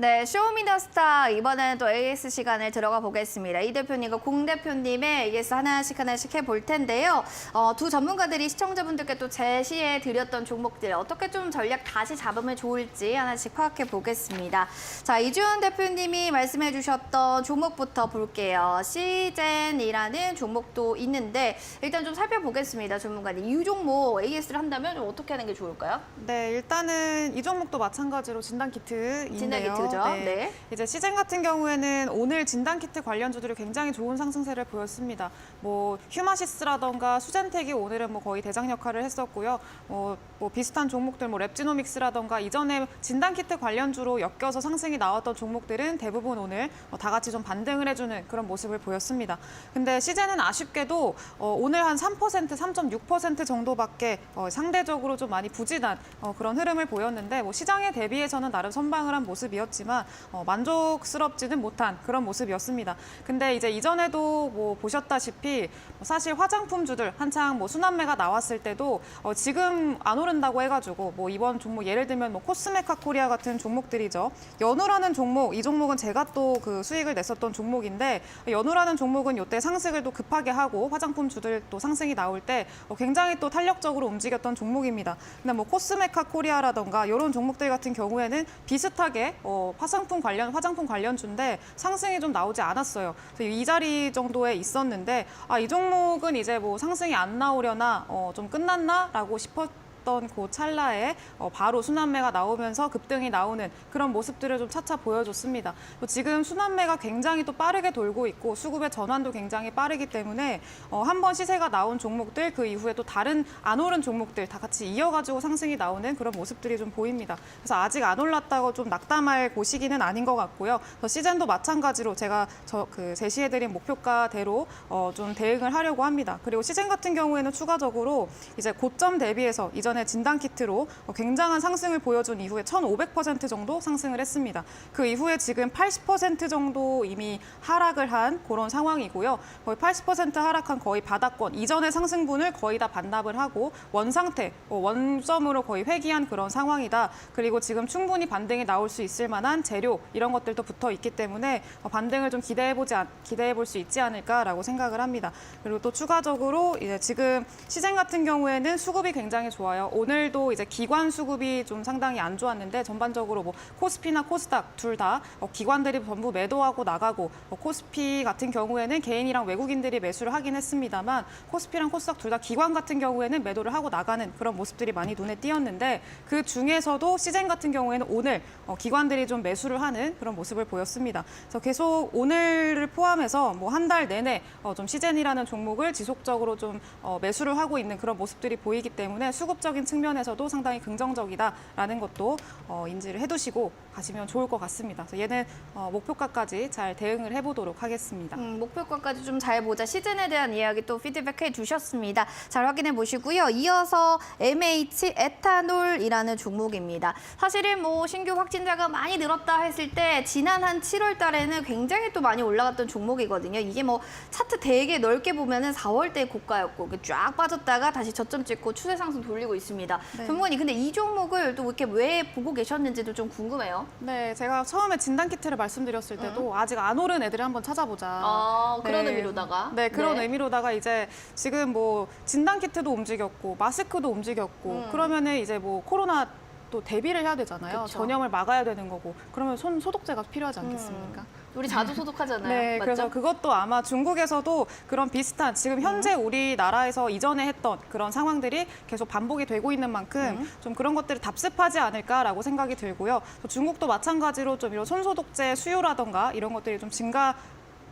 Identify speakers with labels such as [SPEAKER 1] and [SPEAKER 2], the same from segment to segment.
[SPEAKER 1] 네, 쇼미더스타 이번에는 또 AS 시간에 들어가 보겠습니다. 이 대표님과 공 대표님의 AS 하나씩 하나씩 해볼 텐데요. 어, 두 전문가들이 시청자분들께 또 제시해 드렸던 종목들 어떻게 좀 전략 다시 잡으면 좋을지 하나씩 파악해 보겠습니다. 자, 이주현 대표님이 말씀해 주셨던 종목부터 볼게요. 시젠이라는 종목도 있는데 일단 좀 살펴보겠습니다. 전문가님. 이 종목 AS를 한다면 좀 어떻게 하는 게 좋을까요?
[SPEAKER 2] 네, 일단은 이 종목도 마찬가지로 진단 키트인데요.
[SPEAKER 1] 진단 키트 죠. 네.
[SPEAKER 2] 이제 시즌 같은 경우에는 오늘 진단 키트 관련주들이 굉장히 좋은 상승세를 보였습니다. 뭐 휴마시스라던가 수젠텍이 오늘은 뭐 거의 대장 역할을 했었고요. 뭐, 뭐 비슷한 종목들 뭐 랩지노믹스라던가 이전에 진단 키트 관련주로 엮여서 상승이 나왔던 종목들은 대부분 오늘 어, 다 같이 좀 반등을 해주는 그런 모습을 보였습니다. 근데 시즌은 아쉽게도 어, 오늘 한 3%, 3.6% 정도밖에 어, 상대적으로 좀 많이 부진한 어, 그런 흐름을 보였는데 뭐 시장에 대비해서는 나름 선방을 한 모습이었지 만 어, 만족스럽지는 못한 그런 모습이었습니다. 근데 이제 이전에도 뭐 보셨다시피 뭐 사실 화장품주들 한창 뭐 순환매가 나왔을 때도 어, 지금 안 오른다고 해가지고 뭐 이번 종목 예를 들면 뭐 코스메카 코리아 같은 종목들이죠. 연우라는 종목 이 종목은 제가 또 그 수익을 냈었던 종목인데 연우라는 종목은 이때 상승을 또 급하게 하고 화장품주들 또 상승이 나올 때 어, 굉장히 또 탄력적으로 움직였던 종목입니다. 근데 뭐 코스메카 코리아라던가 이런 종목들 같은 경우에는 비슷하게 어, 화장품 관련 화장품 관련주인데 상승이 좀 나오지 않았어요. 그래서 이 자리 정도에 있었는데 아, 이 종목은 이제 뭐 상승이 안 나오려나 어, 좀 끝났나라고 싶었. 던 그 찰나에 어, 바로 순환매가 나오면서 급등이 나오는 그런 모습들을 좀 차차 보여줬습니다. 또 지금 순환매가 굉장히 또 빠르게 돌고 있고 수급의 전환도 굉장히 빠르기 때문에 어, 한 번 시세가 나온 종목들 그 이후에 또 다른 안 오른 종목들 다 같이 이어가지고 상승이 나오는 그런 모습들이 좀 보입니다. 그래서 아직 안 올랐다고 좀 낙담할 고시기는 아닌 것 같고요. 또 시즌도 마찬가지로 제가 저 그 제시해드린 목표가대로 어, 좀 대응을 하려고 합니다. 그리고 시즌 같은 경우에는 추가적으로 이제 고점 대비해서 이전 에 진단 키트로 어, 굉장한 상승을 보여준 이후에 1,500% 정도 상승을 했습니다. 그 이후에 지금 80% 정도 이미 하락을 한 그런 상황이고요. 거의 80% 하락한 거의 바닥권 이전의 상승분을 거의 다 반납을 하고 원 상태, 어, 원점으로 거의 회귀한 그런 상황이다. 그리고 지금 충분히 반등이 나올 수 있을 만한 재료 이런 것들도 붙어 있기 때문에 어, 반등을 좀 기대해 보지 기대해 볼 수 있지 않을까라고 생각을 합니다. 그리고 또 추가적으로 이제 지금 시즌 같은 경우에는 수급이 굉장히 좋아요. 오늘도 이제 기관 수급이 좀 상당히 안 좋았는데 전반적으로 뭐 코스피나 코스닥 둘 다 기관들이 전부 매도하고 나가고 어, 코스피 같은 경우에는 개인이랑 외국인들이 매수를 하긴 했습니다만 코스피랑 코스닥 둘 다 기관 같은 경우에는 매도를 하고 나가는 그런 모습들이 많이 눈에 띄었는데 그 중에서도 시즌 같은 경우에는 오늘 어, 기관들이 좀 매수를 하는 그런 모습을 보였습니다. 그래서 계속 오늘을 포함해서 뭐 한 달 내내 어, 좀 시즌이라는 종목을 지속적으로 좀 어, 매수를 하고 있는 그런 모습들이 보이기 때문에 수급 적인 측면에서도 상당히 긍정적이다라는 것도 어, 인지를 해두시고 가시면 좋을 것 같습니다. 그래서 얘는 어, 목표가까지 잘 대응을 해보도록 하겠습니다.
[SPEAKER 1] 음, 목표가까지 좀 잘 보자. 시즌에 대한 이야기 또 피드백해 주셨습니다. 잘 확인해 보시고요. 이어서 MH 에탄올이라는 종목입니다. 사실은 뭐 신규 확진자가 많이 늘었다 했을 때 지난 한 7월 달에는 굉장히 또 많이 올라갔던 종목이거든요. 이게 뭐 차트 되게 넓게 보면은 4월 때 고가였고 쫙 빠졌다가 다시 저점 찍고 추세 상승 돌리고 있습니다.
[SPEAKER 2] 네.
[SPEAKER 1] 전문가님 근데 이 종목을 또 이렇게 왜 보고 계셨는지도 좀 궁금해요.
[SPEAKER 2] 네, 제가 처음에 진단 키트를 말씀드렸을 때도 아직 안 오른 애들을 한번 찾아보자.
[SPEAKER 1] 아, 그런
[SPEAKER 2] 네.
[SPEAKER 1] 의미로다가.
[SPEAKER 2] 네, 그런
[SPEAKER 1] 네.
[SPEAKER 2] 의미로다가 이제 지금 뭐 진단 키트도 움직였고 마스크도 움직였고
[SPEAKER 1] 음.
[SPEAKER 2] 그러면은 이제 뭐 코로나 또 대비를 해야 되잖아요.
[SPEAKER 1] 그쵸.
[SPEAKER 2] 전염을 막아야 되는 거고 그러면 손 소독제가 필요하지 않겠습니까?
[SPEAKER 1] 우리 자주 소독하잖아요.
[SPEAKER 2] 네,
[SPEAKER 1] 맞죠?
[SPEAKER 2] 그래서 그것도 아마 중국에서도 그런 비슷한 지금 현재 우리나라에서 이전에 했던 그런 상황들이 계속 반복이 되고 있는 만큼 좀 그런 것들이 답습하지 않을까라고 생각이 들고요. 또 중국도 마찬가지로 좀 이런 손소독제 수요라던가 이런 것들이 좀 증가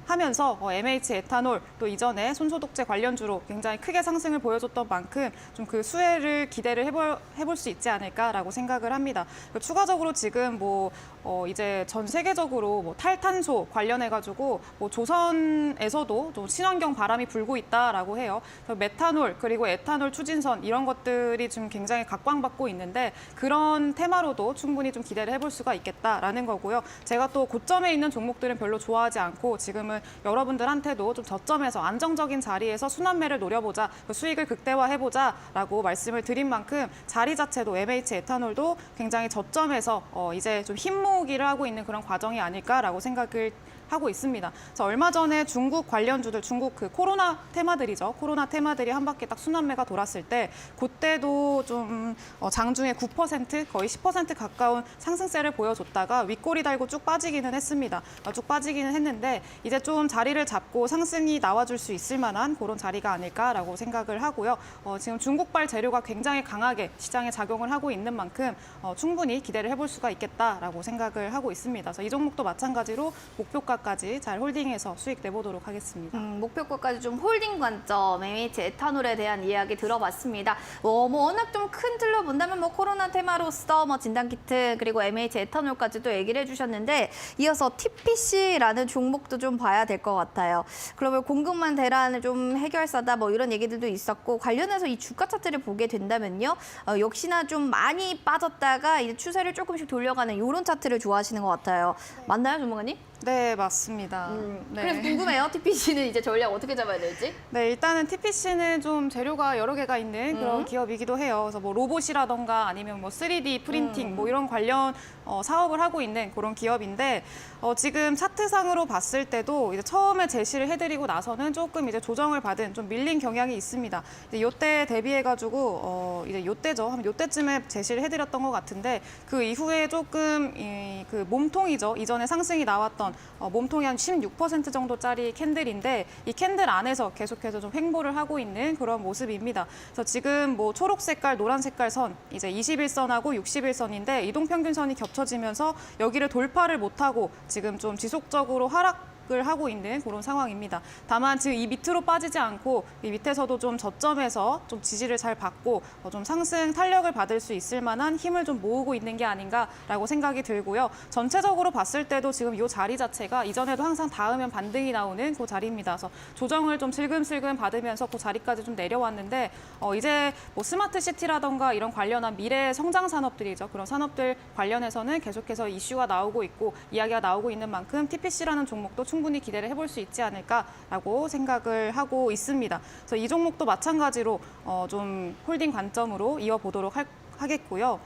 [SPEAKER 2] 하면서 어, MH 에탄올 또 이전에 손소독제 관련주로 굉장히 크게 상승을 보여줬던 만큼 좀 그 수혜를 기대를 해볼, 해볼 수 있지 않을까라고 생각을 합니다. 그리고 추가적으로 지금 뭐 어, 이제 전 세계적으로 뭐 탈탄소 관련해가지고 뭐 조선에서도 좀 친환경 바람이 불고 있다라고 해요. 메탄올 그리고 에탄올 추진선 이런 것들이 지금 굉장히 각광받고 있는데 그런 테마로도 충분히 좀 기대를 해볼 수가 있겠다라는 거고요. 제가 또 고점에 있는 종목들은 별로 좋아하지 않고 지금은 여러분들한테도 좀 저점에서 안정적인 자리에서 순환매를 노려보자, 그 수익을 극대화해보자라고 말씀을 드린 만큼 자리 자체도 MH 에탄올도 굉장히 저점에서 어, 이제 좀 힘모 으기를 하고 있는 그런 과정이 아닐까라고 생각을 하고 있습니다. 그래서 얼마 전에 중국 관련주들, 중국 그 코로나 테마들이죠. 코로나 테마들이 한 바퀴 딱 순환매가 돌았을 때 그때도 좀 어, 장중에 9% 거의 10% 가까운 상승세를 보여줬다가 윗꼬리 달고 쭉 빠지기는 했습니다. 어, 쭉 빠지기는 했는데 이제 좀 자리를 잡고 상승이 나와줄 수 있을 만한 그런 자리가 아닐까라고 생각을 하고요. 어, 지금 중국발 재료가 굉장히 강하게 시장에 작용을 하고 있는 만큼 어, 충분히 기대를 해볼 수가 있겠다라고 생각을 하고 있습니다. 그래서 이 종목도 마찬가지로 목표가 까지 잘 홀딩해서 수익 내보도록 하겠습니다.
[SPEAKER 1] 음, 목표가까지 좀 홀딩 관점, MH 에탄올에 대한 이야기 들어봤습니다. 어, 뭐 워낙 좀 큰 틀로 본다면 뭐 코로나 테마로서 뭐 진단키트 그리고 MH 에탄올까지도 얘기를 해주셨는데 이어서 TPC라는 종목도 좀 봐야 될 것 같아요. 그러면 공급만 대란을 좀 해결사다 뭐 이런 얘기들도 있었고 관련해서 이 주가 차트를 보게 된다면요. 어, 역시나 좀 많이 빠졌다가 이제 추세를 조금씩 돌려가는 이런 차트를 좋아하시는 것 같아요. 맞나요, 전문가님?
[SPEAKER 2] 네, 맞습니다.
[SPEAKER 1] 음,
[SPEAKER 2] 네.
[SPEAKER 1] 그래서 궁금해요. TPC는 이제 전략 어떻게 잡아야 될지?
[SPEAKER 2] 네, 일단은 TPC는 좀 재료가 여러 개가 있는 그런
[SPEAKER 1] 음.
[SPEAKER 2] 기업이기도 해요. 그래서 뭐 로봇이라던가 아니면 뭐 3D 프린팅
[SPEAKER 1] 음.
[SPEAKER 2] 뭐 이런 관련 어, 사업을 하고 있는 그런 기업인데 어, 지금 차트상으로 봤을 때도 이제 처음에 제시를 해드리고 나서는 조금 이제 조정을 받은 좀 밀린 경향이 있습니다. 이제 요때 대비해가지고 어, 이제 요때죠. 한 요때쯤에 제시를 해드렸던 것 같은데 그 이후에 조금 이, 그 몸통이죠. 이전에 상승이 나왔던 어, 몸통이 한 16% 정도짜리 캔들인데 이 캔들 안에서 계속해서 좀 횡보를 하고 있는 그런 모습입니다. 그래서 지금 뭐 초록 색깔, 노란 색깔 선 이제 21선하고 61선인데 이동 평균선이 겹쳐지면서 여기를 돌파를 못하고 지금 좀 지속적으로 하락 을 하고 있는 그런 상황입니다. 다만 지금 이 밑으로 빠지지 않고 이 밑에서도 좀 저점에서 좀 지지를 잘 받고 어, 좀 상승 탄력을 받을 수 있을 만한 힘을 좀 모으고 있는 게 아닌가라고 생각이 들고요. 전체적으로 봤을 때도 지금 이 자리 자체가 이전에도 항상 닿으면 반등이 나오는 그 자리입니다. 그래서 조정을 좀 슬금슬금 받으면서 그 자리까지 좀 내려왔는데 어, 이제 뭐 스마트 시티라던가 이런 관련한 미래 성장 산업들이죠. 그런 산업들 관련해서는 계속해서 이슈가 나오고 있고 이야기가 나오고 있는 만큼 TPC라는 종목도 충분히 기대를 해볼 수 있지 않을까라고 생각을 하고 있습니다. 그래서 이 종목도 마찬가지로 어, 좀 홀딩 관점으로 이어보도록 할- 하겠고요.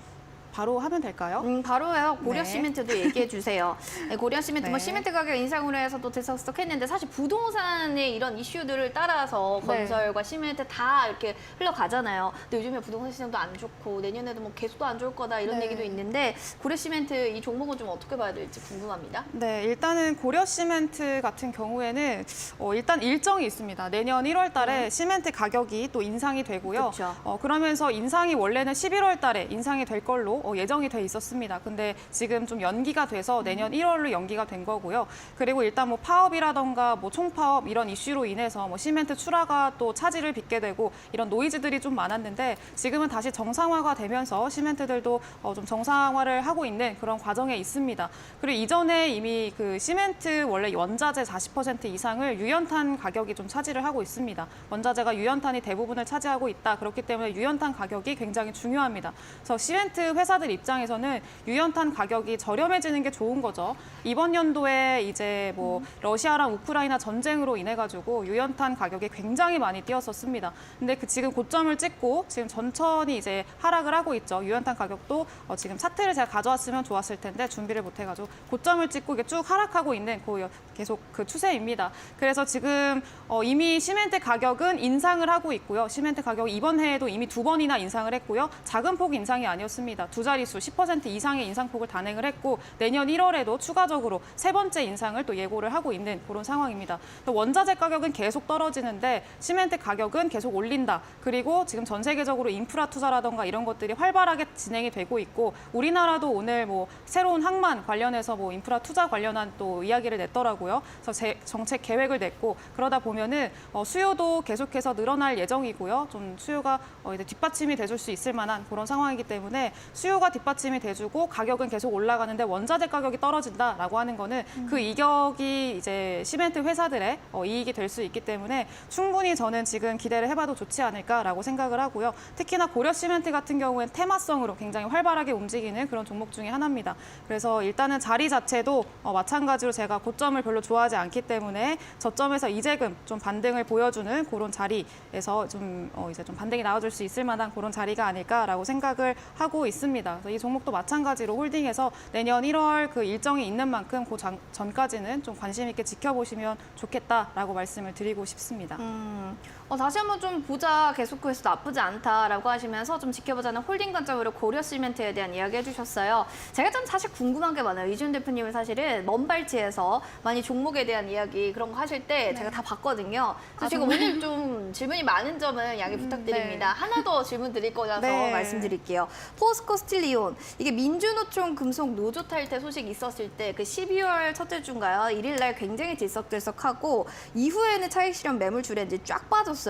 [SPEAKER 2] 바로 하면 될까요?
[SPEAKER 1] 음, 바로요. 고려
[SPEAKER 2] 네.
[SPEAKER 1] 시멘트도 얘기해 주세요. 네, 고려 시멘트 뭐
[SPEAKER 2] 네.
[SPEAKER 1] 시멘트 가격 인상으로 해서도 들썩들썩했는데 사실 부동산의 이런 이슈들을 따라서
[SPEAKER 2] 네.
[SPEAKER 1] 건설과 시멘트 다 이렇게 흘러가잖아요. 근데 요즘에 부동산 시장도 안 좋고 내년에도 뭐 계속도 안 좋을 거다 이런
[SPEAKER 2] 네.
[SPEAKER 1] 얘기도 있는데 고려 시멘트 이 종목은 좀 어떻게 봐야 될지 궁금합니다.
[SPEAKER 2] 네, 일단은 고려 시멘트 같은 경우에는 어, 일단 일정이 있습니다. 내년 1월 달에 시멘트 가격이 또 인상이 되고요.
[SPEAKER 1] 그쵸.
[SPEAKER 2] 어, 그러면서 인상이 원래는 11월 달에 인상이 될 걸로 어, 예정이 돼 있었습니다. 근데 지금 좀 연기가 돼서 내년 1월로 연기가 된 거고요. 그리고 일단 뭐 파업이라던가 뭐 총파업 이런 이슈로 인해서 뭐 시멘트 출하가 또 차질을 빚게 되고 이런 노이즈들이 좀 많았는데 지금은 다시 정상화가 되면서 시멘트들도 어, 좀 정상화를 하고 있는 그런 과정에 있습니다. 그리고 이전에 이미 그 시멘트 원래 원자재 40% 이상을 유연탄 가격이 좀 차지를 하고 있습니다. 원자재가 유연탄이 대부분을 차지하고 있다. 그렇기 때문에 유연탄 가격이 굉장히 중요합니다. 그래서 시멘트 회사 들 입장에서는 유연탄 가격이 저렴해지는 게 좋은 거죠. 이번 연도에 이제 뭐 러시아랑 우크라이나 전쟁으로 인해 가지고 유연탄 가격이 굉장히 많이 뛰었었습니다. 근데 그 지금 고점을 찍고 지금 천천히 이제 하락을 하고 있죠. 유연탄 가격도 어 지금 차트를 제가 가져왔으면 좋았을 텐데 준비를 못 해가지고 고점을 찍고 이게 쭉 하락하고 있는 그 계속 그 추세입니다. 그래서 지금 어 이미 시멘트 가격은 인상을 하고 있고요. 시멘트 가격 이번 해에도 이미 두 번이나 인상을 했고요. 작은 폭 인상이 아니었습니다. 두 자릿수 10% 이상의 인상폭을 단행을 했고 내년 1월에도 추가적으로 세 번째 인상을 또 예고를 하고 있는 그런 상황입니다. 또 원자재 가격은 계속 떨어지는데 시멘트 가격은 계속 올린다. 그리고 지금 전 세계적으로 인프라 투자라던가 이런 것들이 활발하게 진행이 되고 있고 우리나라도 오늘 뭐 새로운 항만 관련해서 뭐 인프라 투자 관련한 또 이야기를 냈더라고요. 그래서 제 정책 계획을 냈고 그러다 보면은 어, 수요도 계속해서 늘어날 예정이고요. 좀 수요가 어, 이제 뒷받침이 돼줄 수 있을 만한 그런 상황이기 때문에 수요 수요가 뒷받침이 돼주고 가격은 계속 올라가는데 원자재 가격이 떨어진다라고 하는 거는 그 이격이 이제 시멘트 회사들의 어, 이익이 될 수 있기 때문에 충분히 저는 지금 기대를 해봐도 좋지 않을까라고 생각을 하고요. 특히나 고려 시멘트 같은 경우엔 테마성으로 굉장히 활발하게 움직이는 그런 종목 중에 하나입니다. 그래서 일단은 자리 자체도 어, 마찬가지로 제가 고점을 별로 좋아하지 않기 때문에 저점에서 이제금 좀 반등을 보여주는 그런 자리에서 좀 어, 이제 좀 반등이 나와줄 수 있을 만한 그런 자리가 아닐까라고 생각을 하고 있습니다. 그래서 이 종목도 마찬가지로 홀딩해서 내년 1월 그 일정이 있는 만큼 그 전- 전까지는 좀 관심 있게 지켜보시면 좋겠다라고 말씀을 드리고 싶습니다.
[SPEAKER 1] 음, 어, 다시 한번 좀 보자 계속해서 나쁘지 않다라고 하시면서 좀 지켜보자는 홀딩 관점으로 고려 시멘트에 대한 이야기 해주셨어요. 제가 좀 사실 궁금한 게 많아요. 이준 대표님은 사실은 먼 발치에서 많이 종목에 대한 이야기 그런 거 하실 때 제가 다 봤거든요. 그래서
[SPEAKER 2] 아,
[SPEAKER 1] 지금 오늘 좀 질문이 많은 점은 양해 부탁드립니다. 하나 더 질문 드릴 거라서
[SPEAKER 2] 네.
[SPEAKER 1] 말씀드릴게요. 포스코 스틸리온 이게 민주노총 금속 노조 탈퇴 소식 있었을 때 그 12월 첫째 주인가요? 1일 날 굉장히 들썩들썩하고 이후에는 차익 실현 매물 줄에 이제 쫙 빠졌어요.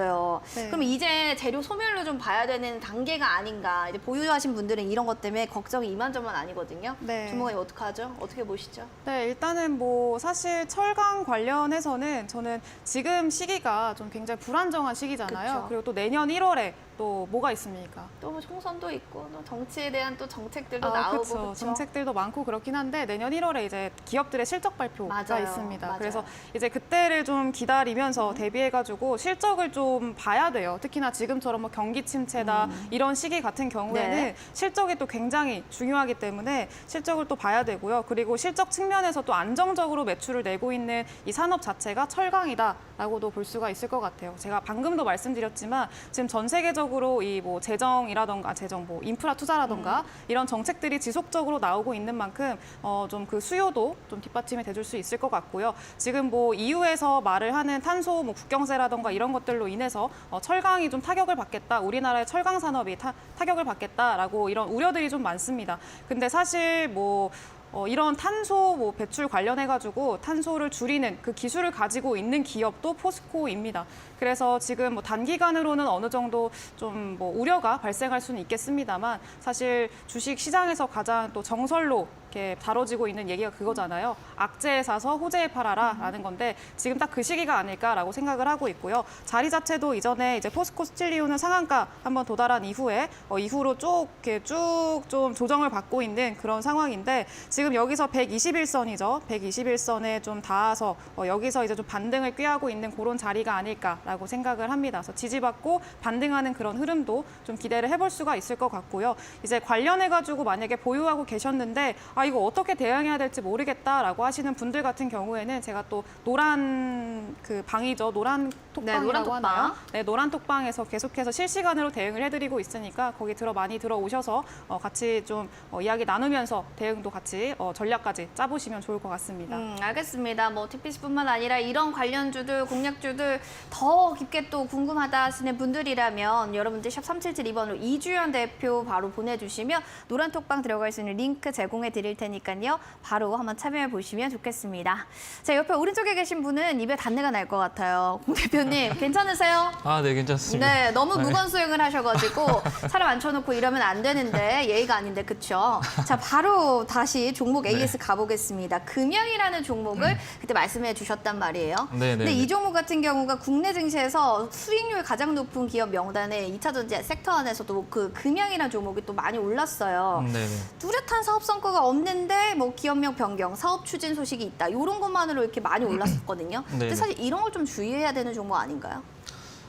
[SPEAKER 2] 네.
[SPEAKER 1] 그럼 이제 재료 소멸로 좀 봐야 되는 단계가 아닌가. 이제 보유하신 분들은 이런 것 때문에 걱정이 이만저만 아니거든요.
[SPEAKER 2] 네.
[SPEAKER 1] 전문가님 어떡하죠? 어떻게 보시죠?
[SPEAKER 2] 네, 일단은 뭐 사실 철강 관련해서는 저는 지금 시기가 좀 굉장히 불안정한 시기잖아요.
[SPEAKER 1] 그쵸.
[SPEAKER 2] 그리고 또 내년 1월에 또 뭐가 있습니까?
[SPEAKER 1] 또뭐 총선도 있고 또 정치에 대한 또 정책들도
[SPEAKER 2] 아,
[SPEAKER 1] 나오고
[SPEAKER 2] 그쵸.
[SPEAKER 1] 그렇죠.
[SPEAKER 2] 정책들도 많고 그렇긴 한데 내년 1월에 이제 기업들의 실적 발표가
[SPEAKER 1] 맞아요.
[SPEAKER 2] 있습니다.
[SPEAKER 1] 맞아요.
[SPEAKER 2] 그래서 이제 그때를 좀 기다리면서 대비해가지고 실적을 좀 봐야 돼요. 특히나 지금처럼 뭐 경기 침체다 이런 시기 같은 경우에는
[SPEAKER 1] 음. 네.
[SPEAKER 2] 실적이 또 굉장히 중요하기 때문에 실적을 또 봐야 되고요. 그리고 실적 측면에서 또 안정적으로 매출을 내고 있는 이 산업 자체가 철강이다라고도 볼 수가 있을 것 같아요. 제가 방금도 말씀드렸지만 지금 전 세계적 으로 이 뭐 재정이라던가 아, 재정 뭐 인프라 투자라던가
[SPEAKER 1] 음.
[SPEAKER 2] 이런 정책들이 지속적으로 나오고 있는 만큼 어, 좀 그 수요도 좀 뒷받침이 돼줄 수 있을 것 같고요. 지금 뭐 EU에서 말을 하는 탄소 뭐 국경세라던가 이런 것들로 인해서 어, 철강이 좀 타격을 받겠다. 우리나라의 철강 산업이 타, 타격을 받겠다라고 이런 우려들이 좀 많습니다. 근데 사실 뭐 어, 이런 탄소 뭐 배출 관련해 가지고 탄소를 줄이는 그 기술을 가지고 있는 기업도 포스코입니다. 그래서 지금 뭐 단기간으로는 어느 정도 좀 뭐 우려가 발생할 수는 있겠습니다만 사실 주식 시장에서 가장 또 정설로 이렇게 다뤄지고 있는 얘기가 그거잖아요. 악재에 사서 호재에 팔아라라는 건데 지금 딱 그 시기가 아닐까라고 생각을 하고 있고요. 자리 자체도 이전에 이제 포스코 스틸리온은 상한가 한번 도달한 이후에 어, 이후로 쭉 이렇게 쭉 좀 조정을 받고 있는 그런 상황인데 지금 여기서 121선이죠. 121선에 좀 닿아서 어, 여기서 이제 좀 반등을 꾀하고 있는 그런 자리가 아닐까라고 생각을 합니다. 그래서 지지받고 반등하는 그런 흐름도 좀 기대를 해볼 수가 있을 것 같고요. 이제 관련해 가지고 만약에 보유하고 계셨는데 아 이거 어떻게 대응해야 될지 모르겠다라고 하시는 분들 같은 경우에는 제가 또 노란 그 방이죠. 노란 톡방이라고
[SPEAKER 1] 노란 톡방.
[SPEAKER 2] 하나요? 네, 노란 톡방에서 계속해서 실시간으로 대응을 해드리고 있으니까 거기 들어 많이 들어오셔서 어, 같이 좀 어, 이야기 나누면서 대응도 같이 어, 전략까지 짜보시면 좋을 것 같습니다.
[SPEAKER 1] 음, 알겠습니다. 뭐 TPC뿐만 아니라 이런 관련주들, 공략주들 더 깊게 또 궁금하다 하시는 분들이라면 여러분들 샵 3772번으로 이주연 대표 바로 보내주시면 노란 톡방 들어갈 수 있는 링크 제공해 드릴 테니까요. 바로 한번 참여해 보시면 좋겠습니다. 자, 옆에 오른쪽에 계신 분은 입에 단내가 날 것 같아요. 공 대표님, 괜찮으세요?
[SPEAKER 3] 아, 네, 괜찮습니다.
[SPEAKER 1] 네, 너무
[SPEAKER 3] 네.
[SPEAKER 1] 무건 수행을 하셔가지고 사람 앉혀놓고 이러면 안 되는데 예의가 아닌데 그쵸? 자, 바로 다시 종목
[SPEAKER 3] 네.
[SPEAKER 1] AS 가보겠습니다. 금양이라는 종목을 그때 말씀해 주셨단 말이에요.
[SPEAKER 3] 네, 네,
[SPEAKER 1] 근데
[SPEAKER 3] 네.
[SPEAKER 1] 이 종목 같은 경우가 국내 증시에서 수익률 가장 높은 기업 명단에 2차 전지 섹터 안에서도 그 금양이라는 종목이 또 많이 올랐어요.
[SPEAKER 3] 음, 네네.
[SPEAKER 1] 뚜렷한 사업 성과가 없는 데 뭐 기업명 변경, 사업 추진 소식이 있다. 이런 것만으로 이렇게 많이 올랐었거든요. 근데
[SPEAKER 3] 네네.
[SPEAKER 1] 사실 이런 걸 좀 주의해야 되는 종목 아닌가요?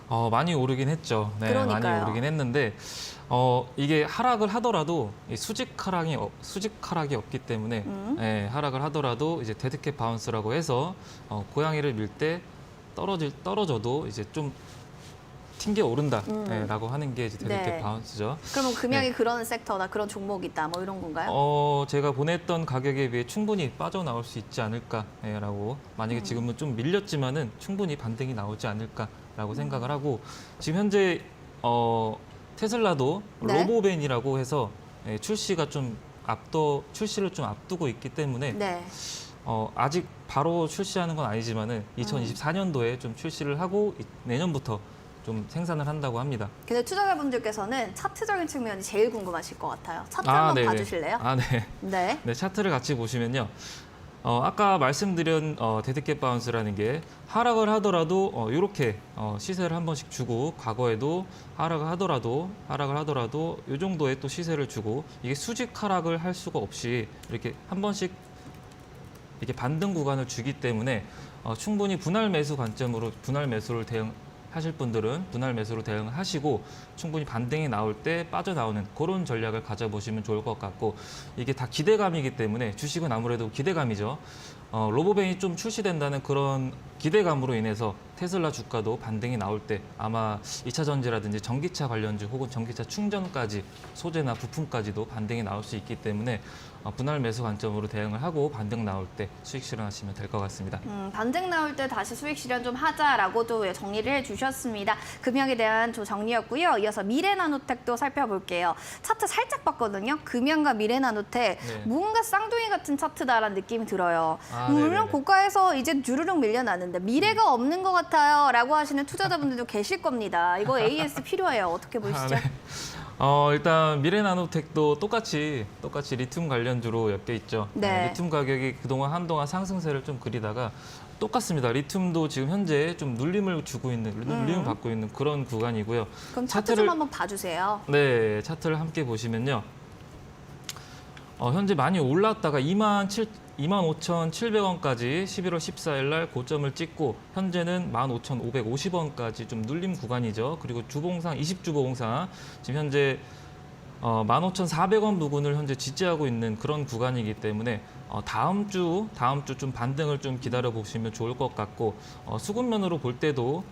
[SPEAKER 3] 어, 많이 오르긴 했죠. 네,
[SPEAKER 1] 그러니까요.
[SPEAKER 3] 많이 오르긴 했는데 어, 이게 하락을 하더라도 이 수직 하락이 어, 수직 하락이 없기 때문에
[SPEAKER 1] 음.
[SPEAKER 3] 예, 하락을 하더라도 이제 데드캣 바운스라고 해서 어, 고양이를 밀 때 떨어질 떨어져도 이제 좀 튕겨 오른다라고 하는 게 이제
[SPEAKER 1] 음. 네.
[SPEAKER 3] 바운스죠.
[SPEAKER 1] 그러면 금양이 그런 섹터다, 그런 종목이다, 뭐 이런 건가요?
[SPEAKER 3] 어, 제가 보냈던 가격에 비해 충분히 빠져나올 수 있지 않을까라고 만약에
[SPEAKER 1] 음.
[SPEAKER 3] 지금은 좀 밀렸지만은 충분히 반등이 나오지
[SPEAKER 1] 음.
[SPEAKER 3] 않을까라고 생각을 하고 지금 현재 어, 테슬라도
[SPEAKER 1] 네.
[SPEAKER 3] 로보벤이라고 해서 예, 출시가 좀 앞도 출시를 좀 앞두고 있기 때문에
[SPEAKER 1] 네.
[SPEAKER 3] 어, 아직 바로 출시하는 건 아니지만은
[SPEAKER 1] 음.
[SPEAKER 3] 2024년도에 좀 출시를 하고 이- 내년부터 좀 생산을 한다고 합니다.
[SPEAKER 1] 근데 투자자분들께서는 차트적인 측면이 제일 궁금하실 것 같아요. 차트
[SPEAKER 3] 아,
[SPEAKER 1] 한번
[SPEAKER 3] 네네.
[SPEAKER 1] 봐주실래요?
[SPEAKER 3] 아, 네.
[SPEAKER 1] 네.
[SPEAKER 3] 네, 차트를 같이 보시면요. 어, 아까 말씀드린 어, 데드캣 바운스라는 게 하락을 하더라도 어, 이렇게 어, 시세를 한 번씩 주고 과거에도 하락을 하더라도 하락을 하더라도 이 정도의 또 시세를 주고 이게 수직 하락을 할 수가 없이 이렇게 한 번씩 이렇게 반등 구간을 주기 때문에 어, 충분히 분할 매수 관점으로 분할 매수를 대응 하실 분들은 분할 매수로 대응하시고 충분히 반등이 나올 때 빠져나오는 그런 전략을 가져보시면 좋을 것 같고 이게 다 기대감이기 때문에 주식은 아무래도 기대감이죠. 어, 로보뱅이 좀 출시된다는 그런 기대감으로 인해서 테슬라 주가도 반등이 나올 때 아마 2차 전지라든지 전기차 관련주 혹은 전기차 충전까지 소재나 부품까지도 반등이 나올 수 있기 때문에 어, 분할 매수 관점으로 대응을 하고 반등 나올 때 수익 실현하시면 될 것 같습니다.
[SPEAKER 1] 음, 반등 나올 때 다시 수익 실현 좀 하자라고도 정리를 해주셨습니다. 금융에 대한 조 정리였고요. 이어서 미래나노텍도 살펴볼게요. 차트 살짝 봤거든요. 금융과 미래나노텍
[SPEAKER 3] 네.
[SPEAKER 1] 뭔가 쌍둥이 같은 차트다라는 느낌이 들어요.
[SPEAKER 3] 아,
[SPEAKER 1] 물론
[SPEAKER 3] 네네네.
[SPEAKER 1] 고가에서 이제 주르륵 밀려나는데 미래가 없는 것 같 아요 라고 하시는 투자자분들도 계실 겁니다. 이거 AS 필요해요. 어떻게 보시죠?
[SPEAKER 3] 아, 네. 어, 일단 미래나노텍도 똑같이 똑같이 리튬 관련주로 엮여 있죠.
[SPEAKER 1] 네.
[SPEAKER 3] 리튬 가격이 그동안 한동안 상승세를 좀 그리다가 똑같습니다. 리튬도 지금 현재 좀 눌림을 주고 있는 눌림을 받고 있는 그런 구간이고요.
[SPEAKER 1] 그럼 차트 좀
[SPEAKER 3] 차트를-
[SPEAKER 1] 한번 봐주세요.
[SPEAKER 3] 네, 차트를 함께 보시면요. 어, 현재 많이 올랐다가 2만 7 25,700원까지 11월 14일 날 고점을 찍고 현재는 15,550원까지 좀 눌림 구간이죠. 그리고 주봉상 20주 보 봉상 지금 현재 어, 15,400원 부근을 현재 지지하고 있는 그런 구간이기 때문에 어, 다음 주 다음 주 좀 반등을 좀 기다려 보시면 좋을 것 같고 어, 수급면으로 볼 때도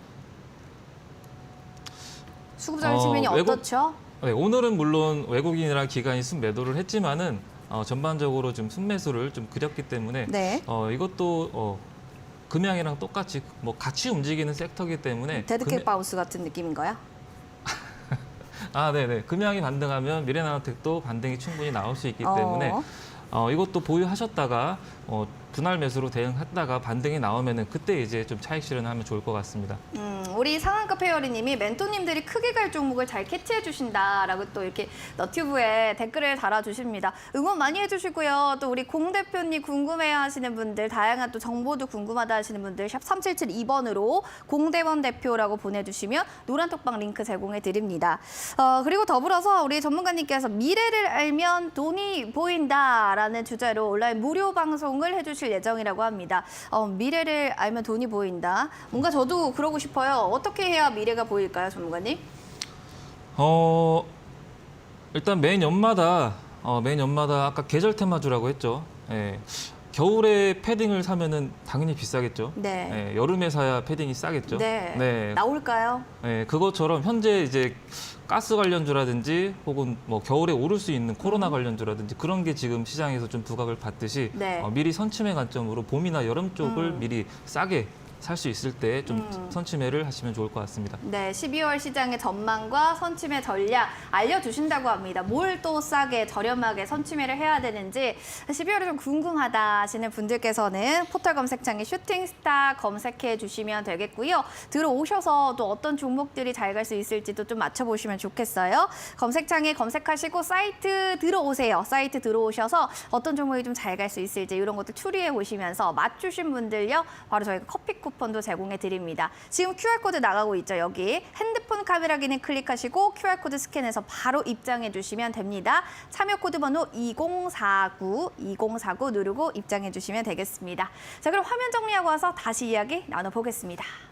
[SPEAKER 1] 수급적인
[SPEAKER 3] 어,
[SPEAKER 1] 측면이
[SPEAKER 3] 외국-
[SPEAKER 1] 어떻죠?
[SPEAKER 3] 네, 오늘은 물론 외국인이랑 기관이 순매도를 했지만은 어, 전반적으로 좀 순매수를 좀 그렸기 때문에
[SPEAKER 1] 네.
[SPEAKER 3] 어, 이것도 어, 금양이랑 똑같이 뭐 같이 움직이는 섹터이기 때문에
[SPEAKER 1] 데드캣
[SPEAKER 3] 금-
[SPEAKER 1] 바우스 같은 느낌인가요?
[SPEAKER 3] 아, 네네. 금양이 반등하면 미래나노텍도 반등이 충분히 나올 수 있기 때문에
[SPEAKER 1] 어.
[SPEAKER 3] 어, 이것도 보유하셨다가 어, 분할 매수로 대응했다가 반등이 나오면은 그때 이제 좀 차익 실현하면 좋을 것 같습니다.
[SPEAKER 1] 음, 우리 상한가 페어리님이 멘토님들이 크게 갈 종목을 잘 캐치해 주신다라고 또 이렇게 너튜브에 댓글을 달아 주십니다. 응원 많이 해주시고요. 또 우리 공 대표님 궁금해하시는 분들, 다양한 또 정보도 궁금하다 하시는 분들 샵 3772번으로 공대원 대표라고 보내주시면 노란톡방 링크 제공해 드립니다. 어, 그리고 더불어서 우리 전문가님께서 미래를 알면 돈이 보인다라는 주제로 온라인 무료 방송을 해주 실 예정이라고 합니다. 어, 미래를 알면 돈이 보인다. 뭔가 저도 그러고 싶어요. 어떻게 해야 미래가 보일까요, 전문가님?
[SPEAKER 3] 어, 일단 매 년마다 어, 매 년마다 아까 계절 테마주라고 했죠. 예. 겨울에 패딩을 사면은 당연히 비싸겠죠.
[SPEAKER 1] 네.
[SPEAKER 3] 예, 여름에 사야 패딩이 싸겠죠.
[SPEAKER 1] 네.
[SPEAKER 3] 네.
[SPEAKER 1] 나올까요?
[SPEAKER 3] 예, 그것처럼 현재 이제 가스 관련주라든지 혹은 뭐 겨울에 오를 수 있는 코로나 관련주라든지 그런 게 지금 시장에서 좀 부각을 받듯이
[SPEAKER 1] 네.
[SPEAKER 3] 어, 미리 선침해 관점으로 봄이나 여름 쪽을
[SPEAKER 1] 음.
[SPEAKER 3] 미리 싸게 살 수 있을 때좀
[SPEAKER 1] 음.
[SPEAKER 3] 선침해를 하시면 좋을 것 같습니다.
[SPEAKER 1] 네, 12월 시장의 전망과 선침의 전략 알려주신다고 합니다. 뭘 또 싸게 저렴하게 선침해를 해야 되는지 12월에 좀 궁금하다 하시는 분들께서는 포털 검색창에 슈팅스타 검색해 주시면 되겠고요. 들어오셔서 또 어떤 종목들이 잘 갈 수 있을지도 좀 맞춰보시면 좋겠어요. 검색창에 검색하시고 사이트 들어오세요. 사이트 들어오셔서 어떤 종목이 좀 잘 갈 수 있을지 이런 것들 추리해 보시면서 맞추신 분들요. 바로 저희가 커피 쿠폰도 제공해 드립니다. 지금 QR코드 나가고 있죠. 여기 핸드폰 카메라 기능 클릭하시고 QR코드 스캔해서 바로 입장해 주시면 됩니다. 참여 코드 번호 2049 2049 누르고 입장해 주시면 되겠습니다. 자, 그럼 화면 정리하고 와서 다시 이야기 나눠보겠습니다.